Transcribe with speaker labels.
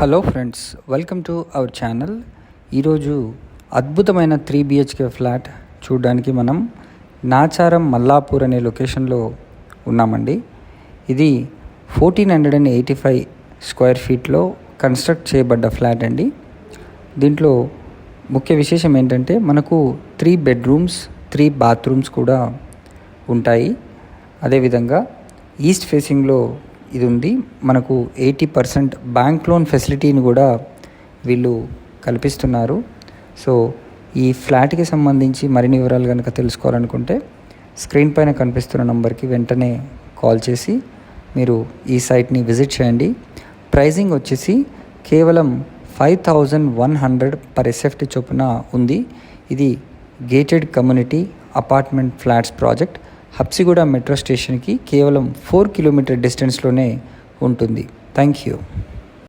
Speaker 1: Hello friends welcome to our channel ఈరోజు అద్భుతమైన three BHK flat చూడడానికి మనం నాచారం మల్లాపూర్ అనే లొకేషన్లో ఉన్నామండి. ఇది fourteen hundred and eighty five square ఫీట్లో construct చేయబడ్డ ఫ్లాట్ అండి. దీంట్లో ముఖ్య విశేషం ఏంటంటే మనకు త్రీ బెడ్రూమ్స్ త్రీ బాత్రూమ్స్ కూడా ఉంటాయి. అదేవిధంగా ఈస్ట్ ఫేసింగ్లో ఇది ఉంది మనకు ఎయిటీ పర్సెంట్ బ్యాంక్ లోన్ ఫెసిలిటీని కూడా వీళ్ళు కల్పిస్తున్నారు. సో ఈ ఫ్లాట్కి సంబంధించి మరిన్ని వివరాలు కనుక తెలుసుకోవాలనుకుంటే స్క్రీన్ పైన కనిపిస్తున్న నంబర్కి వెంటనే కాల్ చేసి మీరు ఈ సైట్ని విజిట్ చేయండి. ప్రైజింగ్ వచ్చేసి కేవలం five thousand one hundred per SFT చొప్పున ఉంది. ఇది gated community apartment flats project. Habsiguda metro స్టేషన్కి కేవలం ఫోర్ కిలోమీటర్ డిస్టెన్స్లోనే ఉంటుంది. Thank you